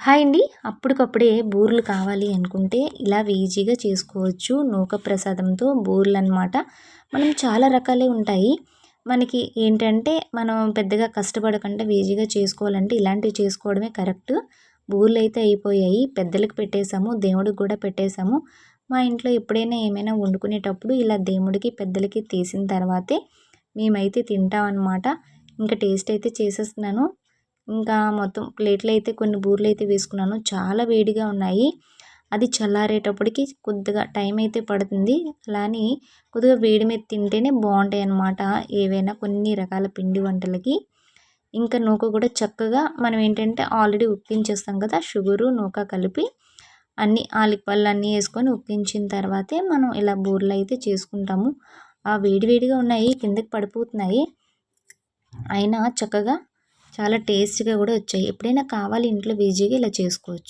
Hi అండి. అప్పటికప్పుడే బూర్లు కావాలి అనుకుంటే ఇలా ఈజీగా చేసుకోవచ్చు. నూక ప్రసాదంతో బూర్లు అనమాట మనం చాలా రకాలే ఉంటాయి. మనకి ఏంటంటే మనం పెద్దగా కష్టపడకుండా ఈజీగా చేసుకోవాలంటే ఇలాంటివి చేసుకోవడమే కరెక్ట్. బూర్లు అయితే అయిపోయాయి. పెద్దలకు పెట్టేశాము దేవుడికి కూడా పెట్టేశాము. మా ఇంట్లో ఎప్పుడైనా ఏమైనా వండుకునేటప్పుడు ఇలా దేవుడికి పెద్దలకి తీసిన తర్వాతే మేమైతే తింటాం ఇంకా టేస్ట్ అయితే చేసేస్తున్నాను. ఇంకా మొత్తం ప్లేట్లు అయితే కొన్ని బూరెలు అయితే వేసుకున్నాను. చాలా వేడిగా ఉన్నాయి. అది చల్లారేటప్పటికి కొద్దిగా టైం అయితే పడుతుంది. అలానే కొద్దిగా వేడి మీద తింటేనే బాగుంటాయి అన్నమాట ఏవైనా కొన్ని రకాల పిండి వంటలకి. ఇంకా నూక కూడా చక్కగా మనం ఏంటంటే ఆల్రెడీ ఉక్కించేస్తాం కదా షుగరు నూక కలిపి అన్ని ఆలిపళ్ళు అన్నీ వేసుకొని ఉక్కించిన తర్వాతే మనం ఇలా బూరెలు అయితే చేసుకుంటాము. ఆ వేడి వేడిగా ఉన్నాయి కిందకి పడిపోతున్నాయి. అయినా చక్కగా చాలా టేస్ట్గా కూడా వచ్చాయి. ఎప్పుడైనా కావాలి ఇంట్లో ఈజీగా ఇలా చేసుకోవచ్చు.